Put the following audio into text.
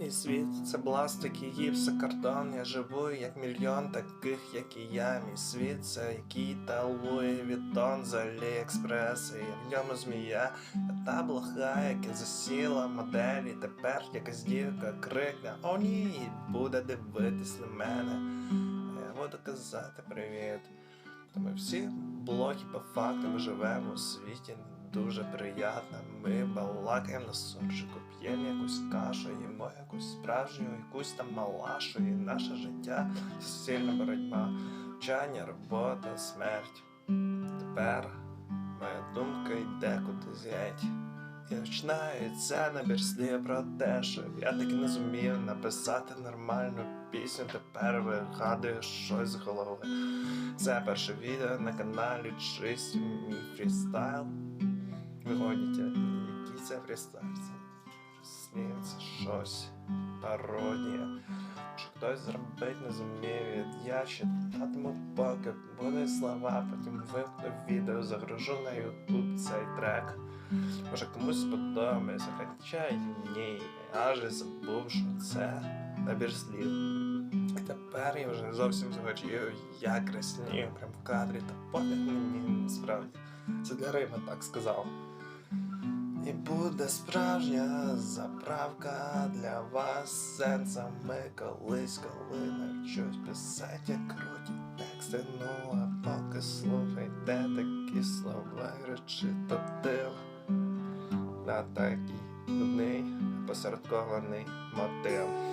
Мій світ це пластик і гіпсокартон. Я живу як мільйон таких, як і я. Мій світ це Кіта, Луї Вітон з Аліекспрес. І в ньому змія, я та блоха, яка засіла моделі. Тепер якась дівка крикне: О ні, буде дивитись на мене. А я буду казати привіт. То ми всі блоки по факту ми живемо у світі дуже приємно. Ми балакаємо на суржику, п'ємо якусь кашу, їмо якусь справжню, якусь там малашу, і наше життя сильна боротьба, вчання, робота, смерть. Тепер моя думка йде кудись геть. І починається набір слів про те, що я таки не зумів написати нормальну пісню, тепер вигадую щось з голови. Це перше відео на каналі Чисті мій фрістайл. Вигоніть, який це фрістайл? Це щось, пародія. Що хтось зробить не зумів, я читатиму поки буде слова, потім вимкну відео, загружу на YouTube цей трек. Може комусь сподобається, хоча ні, я вже забув, що це набір слів. І тепер я вже не зовсім захочу, як краснію прям в кадрі, та пофіг мені насправді. Це для Рима так сказав. Буде справжня заправка для вас сенсами колись, коли навчусь писати круті тексти. Ну а поки слухайте такі слова речитатив на такий нудний посередкований мотив.